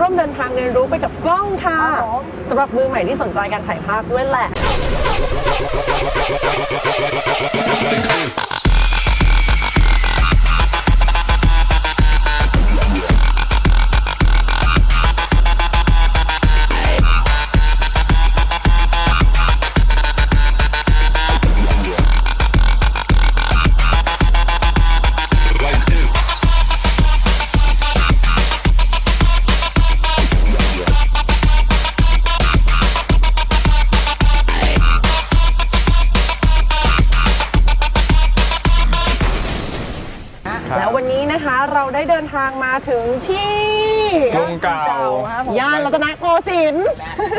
ร่วมเดินทางเรียนรู้ไปกับกล้องค่ะครับผม สำหรับมือใหม่ที่สนใจการถ่ายภาพด้วยแหละ แล้ววันนี้นะคะเราได้เดินทางมาถึงที่กรุงเก่า ครับผมย่านรัตนโกสินทร์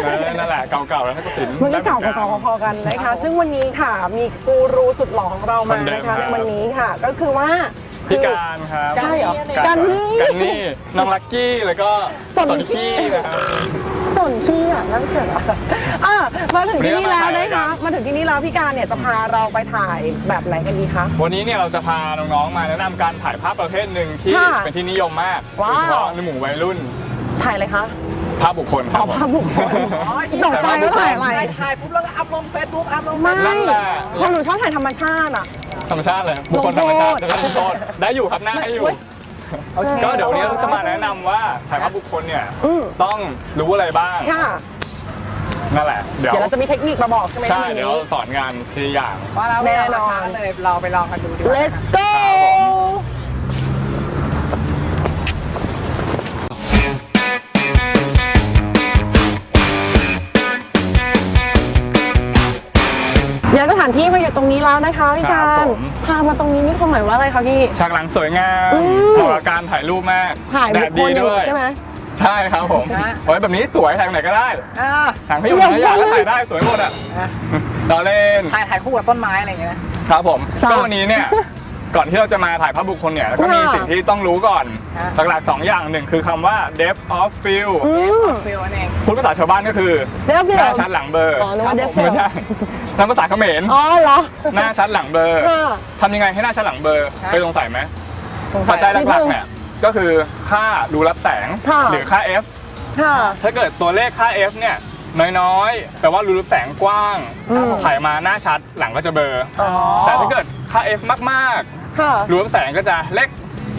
เออนั่นแหละเก่าๆแล้วก็สินมันก็เก่าพอๆพอๆกันนะคะ ซึ่งวันนี้ค่ะมีกูรูสุดหล่อของเรามานะคะในวันนี้ค่ะ ก็คือว่า พี่การครับใช่เหรอการการนี่การนี่น้องลักกี้แล้วก็สนสนขี้นะครับส่วนขี้อะนั่นเกิดอะไรอะมาถึงที่นี่แล้ววันนี้นะเรามาถ่ายคะกันมาถึงที่นี่แล้วพี่การเนี่ยจะพาเราไปถ่ายแบบไหนกันดีคะวันนี้เนี่ยเราจะพาน้องๆมาแนะนำการถ่ายภาพประเภทหนึ่งที่ค่ะเป็นที่นิยมมากโดว้าวยเฉพาะในหมู่วัยรุ่น ถ่ายอะไรคะภาพบุคคลคอ๋รัอบผมภาพบุคคลอ๋อที่ตกใจว่าถ่ายอะไรถ่ายถ่ายปุ๊บแล้วก็อัพลงเฟซบุ๊กอัพลงไม่นั่นแหละเพราะหนูชอบถ่ายธรรมชาติอะ ธรรมชาติเลยบุคคลธรรมชาติแล้วก็ลงโทษได้อยู่ครับหน้าให้อยู่โอเคก็เดี๋ยววันนี้เราจะมาแนะนำว่าถ่ายภาพบุคคลเนี่ยอืมต้องรู้อะไรบ้างค่ะนั่นแหละเดี๋ยวเดี๋ยวเราจะมีเทคนิคมาบอกใช่ไหมใช่ทีเดี๋ยวนี้สอนงานทีละอย่างว่าแล้วแน่แน่นนออนนเลยเราไปลองกันดูดีกว่า let's go ย้ายสถานที่มาอยู่ตรงนี้แล้วนะคะพี่ครักาบรผม พามาตรงนี้นี่ความหมายว่าอะไรคะพี่ ฉากหลังสวยงามอืม เหมาะกับการถ่ายรูปมากถ่ายแดบุดคคดีลอยู่ด้วย ใช่ไหม ใช่ครับผมโอ้ยแบบนี้สวยถ่ายตรงไหนก็ได้อ่าทางพี่อยู่ไหนอยากก็ถ่ายได้สวยหมดอะอะต่อเล่น ถ่ายถ่ายคู่กับต้นไม้อะไรอย่างเงี้ยนะครับผมจ้ะก็วันนี้เนี่ย ก่อนที่เราจะมาถ่ายภาพบุคคลเนี่ยก็มีค่ะสิ่งที่ต้องรู้ก่อน หลักๆสองอย่างหนึ่งคือคำว่า depth of field อืมฟิลนั่นเองพูดภาษาชาวบ้านก็คือเดี๋ยวพี่หน้าชัดหลังเบลอร์อ๋อนึกว่า depth ไม่ใช่นั่นภาษาเขมรอ๋อเหรอ หน้าชัดหลังเบลอร์ค่ะ ทำยังไงให้หน้าชัดหลังเบลอร์เคยสงสัยไหมสงสัปัจจัยนิดหลักนึๆงเนี่ยก็คือค่ารูรับแสงค่ะ หรือค่า f ค่ะ ถ้าเกิดตัวเลขค่า f เนี่ยน้อยๆแปลว่ารูรับแสงกว้างอืม ถ่ายมาหน้าชัดหลังก็จะเบลอออ๋อแต่ถ้าเกิดค่า f มาก ค่ะๆรูรับแสงก็จะเล็ก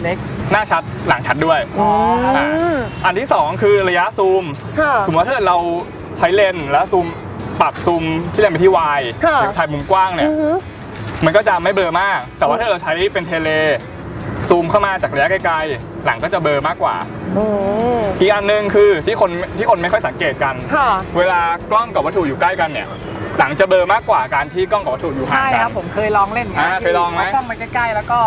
เล็ก หน้าชัดหลังชัดด้วยอืมอ่าอันที่สองคือระยะซูม ค่ะ สมมติว่าถ้าเกิดเราใช้เลนส์แล้วซูมปรับซูมที่เลนส์ไปที่ y ค่ะหรือถ่ายมุมกว้างเนี่ย อือหือ มันก็จะไม่เบลอมาก แต่ว่าถ้าเราใช้เป็นเทเล ซูมเข้ามาจากระยะไกลๆ หลังก็จะเบลอมากกว่า อืม อีกอันหนึ่งคือที่คนที่คนไม่ค่อยสังเกตกัน ค่ะ เวลากล้องกับวัตถุอยู่ใกล้กันเนี่ย หลังจะเบลอมากกว่าการที่กล้องกับวัตถุอยู่ห่างใช่กัคน รับผมเคยลองเล่นอ่าเคยลองไหมากล้องไปใกล้ๆแล้วก็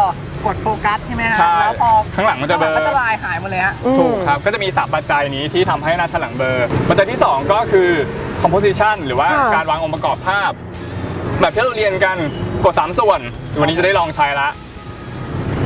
กดโฟกัสใช่ไหมฮะใช่แล้วพอข้างหลังมันจะเบลอก็จะลายหายหมดเลยฮะ อืม ถูกครับ ก็จะมีสามปัจจัยนี้ที่ทำให้หน้าชัดหลังเบลอปัจจัยที่ 2 ก็คือ composition หรือว่าค่ะ การวางองค์ประกอบภาพ แบบที่เราเรียนกันกด 3 ส่วน วันนี้จะได้ลองใช้ละ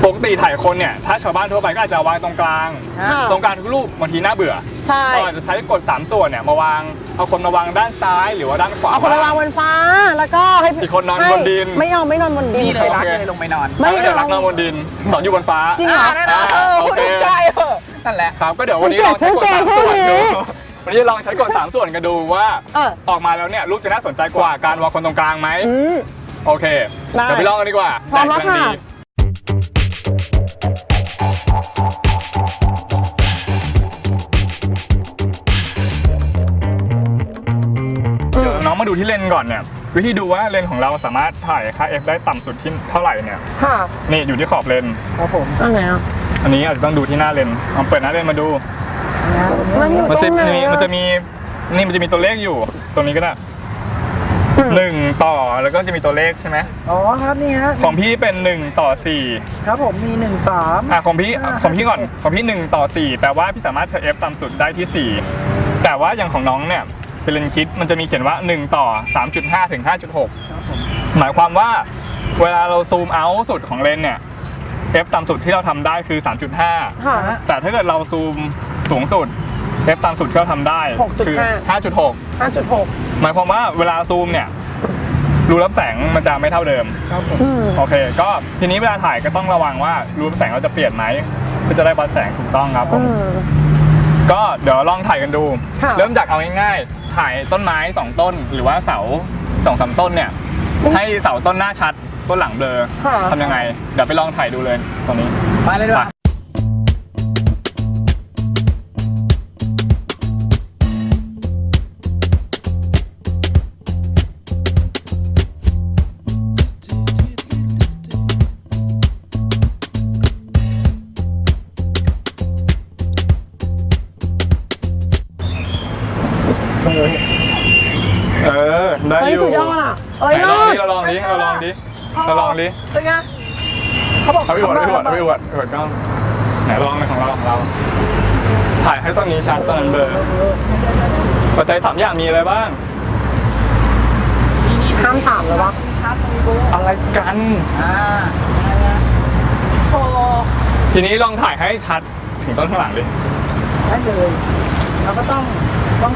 ปกติถ่ายคนเนี่ย ถ้าชาวบ้านทั่วไปก็อาจจะวางตรงกลาง ค่ะ ตรงกลางทุกรูปบางทีน่าเบื่อ ใช่ก็อาจจะใช้กด3ส่วนเนี่ยมาวางเอาคนมาวางด้านซ้ายหรือว่าด้านขวา เอาคนไปวางบนฟ้าแล้วก็ให้อีกคนนอนให้บนดิน ไม่เอาไม่นอนบนดิน นี่เลยรักโอเคเลยลงไปนอนไม่แล้วเดี๋ยวเอารักนอนบนดินสอนอยู่บนฟ้า จริงเหรออ่าแน่นอนเออโอพูดเคได้เออนั่นแหละ ครับก็เดี๋ยววันนี้ลองใช้กด3ส่วนดูวันนี้ลองใช้กด3ส่วนกันดูว่าเออ ออกมาแล้วเนี่ยรูปจะน่าสนใจกว่าการวางคนตรงกลางไหมอืม โอเคได้เดี๋ยวไปลองกันดีกว่าพร้อมแล้วดดกำงค่ะ ดี ดูที่เลนก่อนเนี่ยวิธีดูว่าเลนของเราสามารถถ่ายค่า f ได้ต่ำสุดที่เท่าไหร่เนี่ยค่ะนี่อยู่ที่ขอบเลนครับผมอันไหนอะอันนี้อาจจะต้องดูที่หน้าเลนเอาเปิดหน้าเลนมาดู มันจะมีมันจะมีนี่มันจะมีตัวเลขอยู่ ตรงนี้ก็ได้หนึ่งต่อแล้วก็จะมีตัวเลขใช่ไหมอ๋อครับนี่ฮะของพี่เป็นหนึ่งต่อสี่ครับผมมีหนึ่งสาม อะของพี่ของพี่ก่อนของพี่หนึ่งต่อสี่แปลว่าพี่สามารถใช้ f ต่ำสุดได้ที่สี่แต่ว่าอย่างของน้องเนี่ย เป็นเลนส์คิดมันจะมีเขียนว่า 1 ต่อ 3.5 ถึง 5.6หหมายความว่าเวลาเราซูมเอาสุดของเลนส์เนี่ย f ต่ำสุดที่เราทำได้คือ 3.5 ค่ะ แต่ถ้าเกิดเราซูมสูงสุด f ต่ำสุดที่เราทำได้คือ 5.6 5.6 หมายความว่าเวลาซูมเนี่ยรูรับแสงมันจะไม่เท่าเดิม ครับผมโอเค ก็ทีนี้เวลาถ่ายก็ต้องระวังว่ารูรับแสงเราจะเปลี่ยนไหมเพื่อจะได้วัดแสงถูกต้องครับผม ก็เดี๋ยวลองถ่ายกันดูเริ่มจากเอาง่ายๆ ถ่ายต้นไม้ 2 ต้น หรือว่าเสาสองสามต้นเนี่ย ให้เสาต้นหน้าชัด ต้นหลังเบลอทำยังไง เดี๋ยวไปลองถ่ายดูเลยตรงนี้ ไปเลยดีกว่า ชัดตอนนั้นเบลอปัจจัยสามอย่างมีอะไรบ้างนี่ห้ามถามเลยวะอะไรกันทีนี้ลองถ่ายให้ชัดถึงต้นข้างหลังดิได้เลยเราก็ต้อง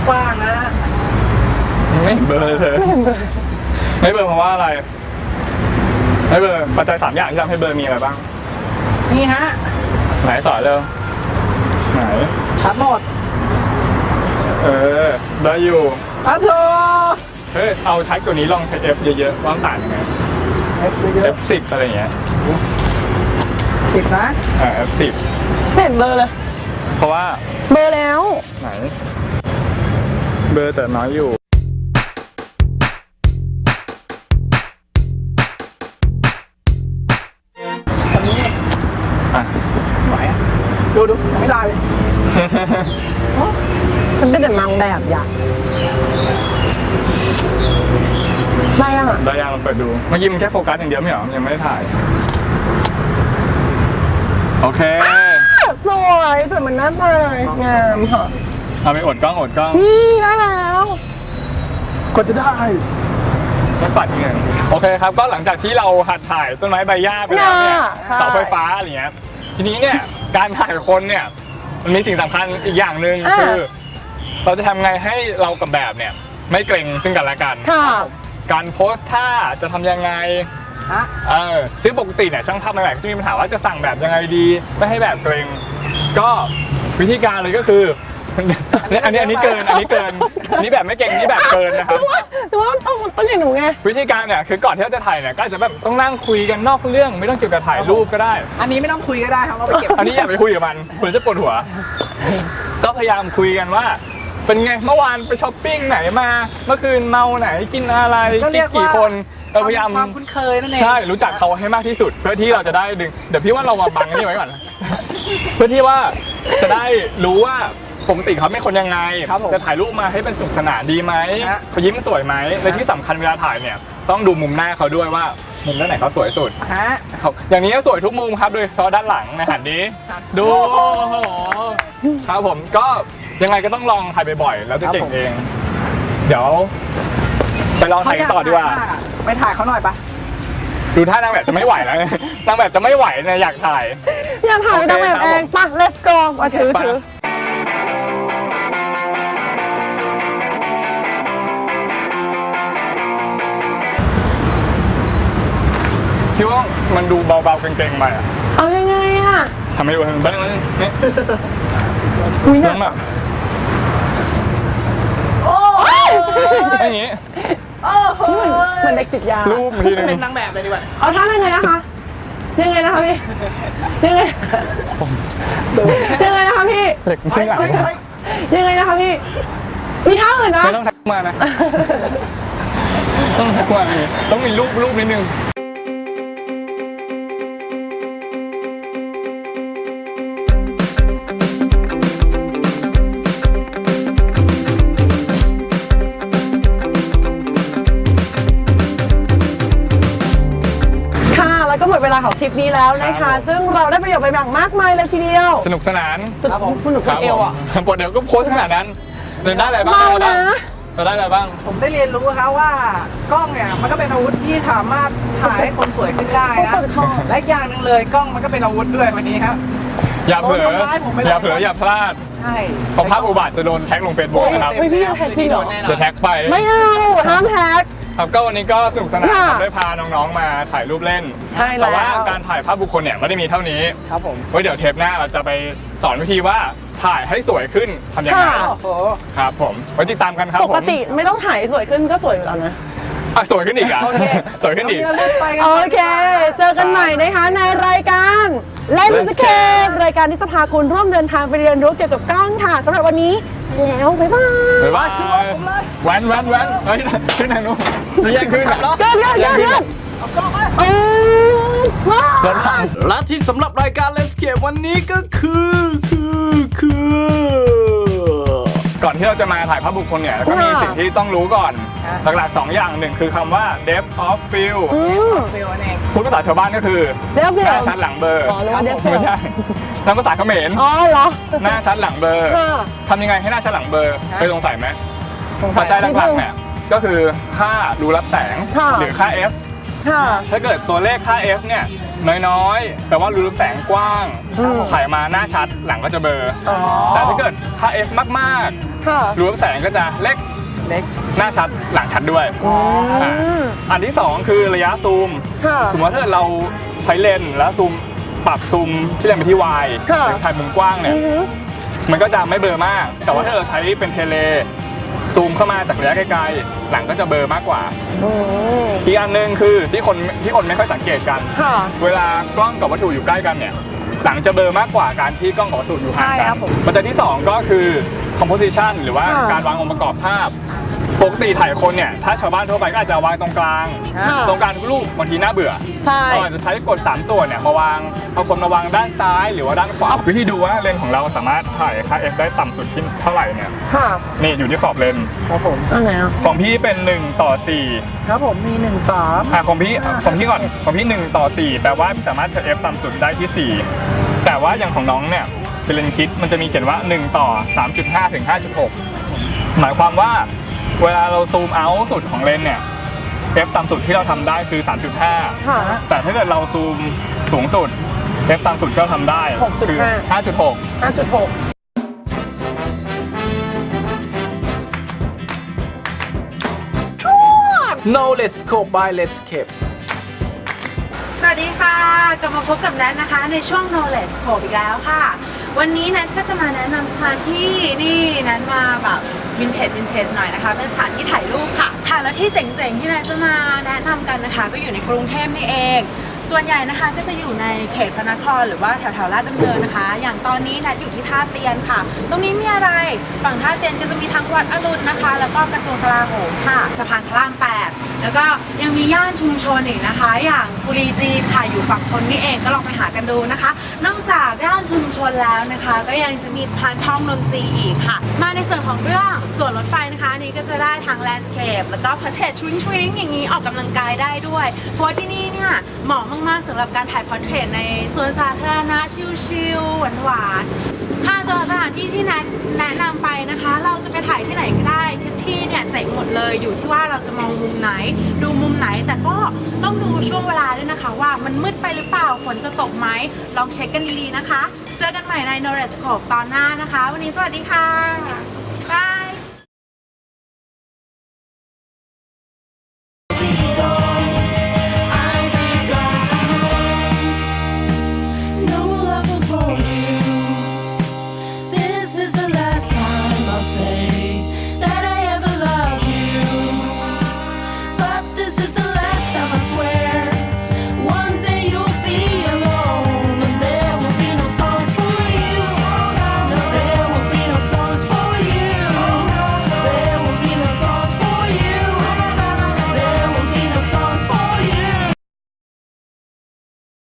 กว้างๆนะ ไม่เบอร์เลยไม่เบอร์เพราะว่าอะไร ไม่เบอร์ปัจจัยสามอย่างที่ทำให้เบอร์มีอะไรบ้าง นี่ฮะ ไหนสอนเร็วไหน ชัดหมด เออ ได้อยู่อะโธเฮ้ย เอาชัดกว่านี้ลองใช้ F เยอะๆว่างต่างยังไง เอฟเอะ F10 อะไรเงี้ยสิบนะอ่า F10 ไเห็นเบอร์เลย เพราะว่า เบอร์แล้ว ไหน เบอร์แต่น้อยอยู่อะไหอะ ดูดูไม่ได้เลย ฉันเป็นแต่นางแบบอยากได้ยังอะได้ยังลองเปิดดู เมื่อกี้มันแค่โฟกัสอย่างเดียวไม่เหรอยังไม่ได้ถ่าย โอเค สวยสวยเหมือนหน้าตายงามค่ะทำาไปอดกล้องอดกล้องนี่ได้แล้วกดจะได้ไม่ปัดยังไงโอเคครับ ก็หลังจากที่เราหัดถ่ายต้นไม้ใบหญ้าไปแล้วเนี่ยเสาไฟฟ้าอะไรเงี้ย ทีนี้เนี่ยการถ่ายคนเนี่ยมันมีสิ่งสำคัญอีกอย่างหนึ่งคือ เราจะทำไงให้เรากับแบบเนี่ย ไม่เกรงซึ่งกันและกันการโพสท่าจะทำยังไงเออซึ่งปกติเนี่ยช่างภาพหลาบๆก็จะมีปัญหาว่าจะสั่งแบบยังไงดี ไม่ให้แบบเกรงก็วิธีการเลยก็คืออันนี้อันนี้เกินอันนี้เกินอันนี้แบบไม่เกรงนี่แบบเกินนะครับ แต่ว่ามันต้องมัต้องเย่างหนูไง วิธีการเนี่ยคือก่อนที่เราจะถ่ายเนี่ยก็จะแบบต้องนั่งคุยกันนอกเรื่องไม่ต้องเกี่ยวกับถ่ายรูปก็ได้ อันนี้ไม่ต้องคุยก็ได้ครับเราไปเก็บอันนี้อย่าไปคุยกับมันเหมือนจะปวดหัว ก็พยายามคุยกันว่า เป็นไงเมื่อวานไปช้อปปิ้งไหนมา เมื่อคืนเมาไหนกินอะไรกี่กี่คนเออพยายามความคุ้นเคยนั่นเองใช่รู้จักเขาให้มากที่สุด เพื่อที่เราจะได้ดึงเดี๋ยวพี่ว่าเรามาบังนี่ไว้ก่อนเพื่อที่ว่าจะได้รู้ว่าปกติเขาเป็นคนยังไงจะถ่ายรูปมาให้เป็นสุขสนานดีไหมฮเขายิ้มสวยไหมและที่สำคัญเวลาถ่ายเนี่ยต้องดูมุมหน้าเขาด้วยว่ามุมด้านไหนเขาสวยสุด ฮะ ครัอย่างนี้ก็สวยทุกมุมครับโดยเฉพาะด้านหลังในหันนี้ ดูโอ้โหครับผมก็ ยังไงก็ต้องลองถ่ายบ่อยๆแล้วจะเก่งเอง เดี๋ยว ไปลองถ่ายต่อดีกว่า ไปถ่ายเขาหน่อยปะดูท่านางแบบจะไม่ไหวแล้ว นางแบบจะไม่ไหวนะอยากถ่าย อยากถ่ายนางแบบเองปะ let's go มาถือถือคิดว่ามันดูเบาๆเกรงๆไปอะ เอายังไงอะทำไมโดูเพิ่งเพิ่นี่อุ้ยังแบบ อย่างนี้โอ้โหเหมือนเด็กติดยา รูปทีนึงเป็นนางแบบเลยดีกว่าเอาท่ายังไงนะคะ ยังไงนะคะพี่ยังไงยังไงนะคะพี่เด็กไม่หลังยังไงนะคะพี่มีท่าอื่นนะไม่ต้องทักมานะ ต้องทักมาต้องมีรูปรูปนิดนึง ริปนี้แล้วนะครัคะ บผม ซึ่งเราได้ประโยชน์ไปอย่างมากมายเลยทีเดียวสนุกสนานสุดคุณหนูคนเอวอะ ครับผมปวดเดี๋ยวก็โพสต์ขนาดนั้นเดินได้อะไรบ้างเมาได้อะไรบ้างนะ เราได้อะไรบ้าง ผมได้เรียนรู้ครับว่ากล้องเนี่ยมันก็เป็นอาวุธที่สามารถถ่ายให้คนสวยขึ้นได้นะเปิดคอและอีกอย่างหนึ่งเลยกล้องมันก็เป็นอาวุธด้วยวันนี้ครับ อย่าเผลอโดนทำร้ายผมไปแล้ว อย่าเผลออย่าพลาดใช่ เพราะภาพอุบัติจะโดนแท็กลงเฟซบุ๊กนะครับเฮ้ยพี่จะแท็กจริงเหรอ จะแท็กไป ไม่เอาห้ามแท็ก ครับก็วันนี้ก็สนุกสนานค่ะได้พาน้องๆมาถ่ายรูปเล่น ใช่แล้ว แต่ว่าการถ่ายภาพบุคคลเนี่ยไม่ได้มีเท่านี้ครับผมไว้เดี๋ยวเทปหน้าเราจะไปสอนวิธีว่าถ่ายให้สวยขึ้นทำยังไงค่ะ โอ้โห ครับผมไว้ติดตามกันครับปผมกติไม่ต้องถ่ายสวยขึ้นก็สวยอยู่แล้วนะ อะสวยขึ้นอีกอะโอเค สวยขึ้นอีกเดี๋ยวเราไปกันโอเค เจอกันใหม่นะคะในรายการเล่นสเกตรายการที่จะพาคุณร่วมเดินทางไปเรียนรู้เกี่ยวกับกล้องค่ะสำหรับวันนี้ แล้วบ๊ายบาย บ๊ายบายแว้นแว้นแว้นเฮ้ยขึ้นทางนู้นจะแย่งขึ้นอะเกินเกินเกินเกินเอากล้องมาเออว้าวรถพังและที่สำหรับรายการ Landscape วันนี้ก็คือคือคือ ก่อนที่เราจะมาถ่ายภาพบุคคลเนี่ยก็มีค่ะสิ่งที่ต้องรู้ก่อน หลักๆ 2 อย่างหนึ่งคือคำว่า depth of field อืมฟิลนั่นเองพูดภาษาชาวบ้านก็คือ เดี๋ยวเดี๋หยวน้าชัดหลังเบลออ๋อนึกว่า depth ไม่ใช่ทางภาษาเขมรอ๋อเหรอ หน้าชัดหลังเบลอค่ะ ทำยังไงให้หน้าชัดหลังเบลอฮะเคยสงสัยไหมสงสัปัยจจัยหลักๆเนี่ยก็คือค่ารูรับแสง ค่ะหรือค่า f ค่ะ ถ้าเกิดตัวเลขค่า f เนี่ยน้อยๆแปลว่ารูรับแสงกว้างอืม ถ่ายมาหน้าชัดหลังก็จะเบลอออ๋อแต่ถ้าเกิดค่า f มากค่ะ ๆรูรับแสงก็จะเล็กเล็ก หน้าชัดหลังชัดด้วยอือ่ามอันที่2คือระยะซูม ค่ะ สมมติว่าถ้าเกิดเราใช้เลนส์แล้วซูมปรับซูมที่เลนส์ไปที่ y ค่ะ หรือถ่ายมุมกว้างเนี่ย อือหือมันก็จะไม่เบลอมาก แต่ว่าถ้าเราใช้เป็นเทเล ซูมเข้ามาจากระยะไกลๆ หลังก็จะเบลอมากกว่า อืมอีกอันหนึ่งคือที่คนที่คนไม่ค่อยสังเกตกัน ค่ะ เวลากล้องกับวัตถุอยู่ใกล้กันเนี่ย หลังจะเบลอมากกว่าการที่กล้องกับวัตถุอยู่ห่างใช่กัครันบผมปัจจัยที่ 2 ก็คือ composition หรือว่าค่ะการวางองค์ประกอบภาพ ปกติถ่ายคนเนี่ยถ้าชาวบ้านทั่วไปก็อาจจะวางตรงกลางค่ะตรงกลางทุกรูปบางทีน่าเบื่อใช่เราอาจจะใช้กด 3 ส่วนเนี่ยมาวางเอาคนมาวางด้านซ้ายหรือว่าด้านขวาวิธีดูว่าเลนส์ของเราสามารถถ่ายค่า f ได้ต่ำสุดที่เท่าไหร่เนี่ยค่ะนี่อยู่ที่ขอบเลนส์ครับผมอันไหนอะของพี่เป็น 1 ต่อ 4 ครับผมมีหนึ่งสามอะของพี่ของพี่ก่อนของพี่1ต่อ 4 แปลว่าพี่สามารถใช้ f ต่ำสุดได้ที่ 4 แต่ว่าอย่างของน้องเนี่ยเป็นเลนส์คิดมันจะมีเขียนว่า 1 ต่อ 3.5 ถึง 5.6 หมายความว่า เวลาเราซูมเอาสุดของเลนส์เนี่ย f ต่ำสุดที่เราทำได้คือ 3.5 ค่ะ แต่ถ้าเกิดเราซูมสูงสุด f ต่ำสุดที่เราทำได้คือ6.5 5.6 5.6 Knowledge Scope by Landscape สวัสดีค่ะ กลับมาพบกับแนทนะคะ ในช่วง Knowledge Scope อีกแล้วค่ะ วันนี้แนทก็จะมาแนะนำสถานที่นี่แนทมาแบบ วินเทจวินเทจหน่อยนะคะ เป็นสถานที่ถ่ายรูปค่ะ ค่ะ แล้วที่เจ๋งๆ ที่แนทจะมาแนะนำกันนะคะ ก็อยู่ในกรุงเทพนี่เอง ส่วนใหญ่นะคะก็จะอยู่ในเขตพระนครหรือว่าแถวๆลาดดำเนินนะคะ อย่างตอนนี้แนทอยู่ที่ท่าเตียนค่ะ ตรงนี้มีอะไร ฝั่งท่าเตียนก็จะมีทั้งวัดอรุณนะคะ แล้วก็กระทรวงกลาโหมค่ะ สะพานพระรามแปด แล้วก็ยังมีย่านชุมชนอีกนะคะ อย่างบุรีจีนค่ะอยู่ฝั่งทนนี่เองก็ลองไปหากันดูนะคะ นอกจากย่านชุมชนแล้วนะคะ ก็ยังจะมีสะพานช่องนนทรีอีกค่ะ มาในส่วนของเรื่องส่วนรถไฟนะคะอันนี้ก็จะได้ทั้งแลนด์สเคปแล้วก็พอร์เทรตชวิงชวิงอย่างนี้ออกกำลังกายได้ด้วย เพราะที่นี่เนี่ยเหมาะมากๆสำหรับการถ่ายพอร์เทรตในสวนสาธารณะชิลๆหวานๆค่ะสำหรับสถาน แนะแนะนำไปนะคะ เราจะไปถ่ายที่ไหนก็ได้ทุกที่เนี่ยเจ๋งหมดเลยอยู่ที่ว่าเราจะมองมุมไหน ดูมุมไหนแต่ก็ต้องดูช่วงเวลาด้วยนะคะ ว่ามันมืดไปหรือเปล่าฝนจะตกไหมลองเช็คกันดีๆนะคะ เจอกันใหม่ใน n o r e s c o p e ตอนหน้านะคะ วันนี้สวัสดีค่ะ